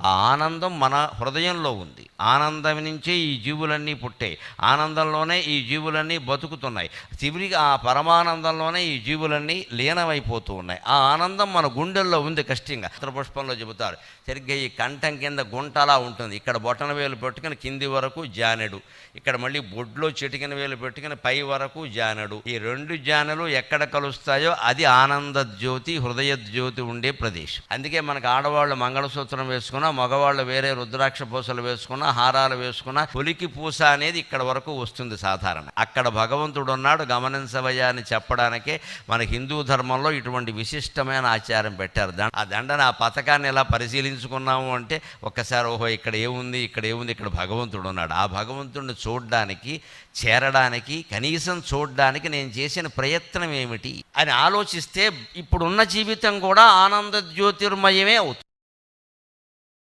ఆ ఆనందం మన హృదయంలో ఉంది. ఆనందం నుంచే ఈ జీవులన్నీ పుట్టాయి. ఆనందంలోనే ఈ జీవులన్నీ బతుకుతున్నాయి. చివరికి ఆ పరమానందంలోనే ఈ జీవులన్నీ లీనమైపోతూ ఉన్నాయి. ఆ ఆనందం మన గుండెల్లో ఉంది కష్టంగా. చిత్రపుష్పంలో చెబుతారు సరిగ్గా ఈ కంఠం కింద గుంటలా ఉంటుంది. ఇక్కడ బొటన వేలు పెట్టుకుని కింది వరకు జానెడు. ఇక్కడ మళ్ళీ బొడ్లో చిటికిన వేలు పెట్టుకుని పై వరకు జానెడు. ఈ రెండు జానెలు ఎక్కడ కలుస్తాయో అది ఆనంద జ్యోతి హృదయ జ్యోతి ఉండే ప్రదేశం. అందుకే మనకు ఆడవాళ్ళు మంగళసూత్రం వేసుకున్నా మగవాళ్ళు వేరే రుద్రాక్ష పూసలు వేసుకున్నా హారాలు వేసుకున్నా పులికి పూస అనేది ఇక్కడ వరకు వస్తుంది సాధారణ అక్కడ భగవంతుడు ఉన్నాడు గమనించవయ్యా అని చెప్పడానికే మన హిందూ ధర్మంలో ఇటువంటి విశిష్టమైన ఆచారం పెట్టారు. దండ ఆ దండను ఆ పథకాన్ని ఎలా పరిశీలించుకున్నాము అంటే ఒక్కసారి ఓహో ఇక్కడ ఏముంది ఇక్కడ ఏముంది ఇక్కడ భగవంతుడు ఉన్నాడు ఆ భగవంతుడిని చూడడానికి చేరడానికి కనీసం చూడడానికి నేను చేసిన ప్రయత్నం ఏమిటి అని ఆలోచిస్తే ఇప్పుడున్న జీవితం కూడా ఆనంద జ్యోతిర్మయమే అవుతుంది.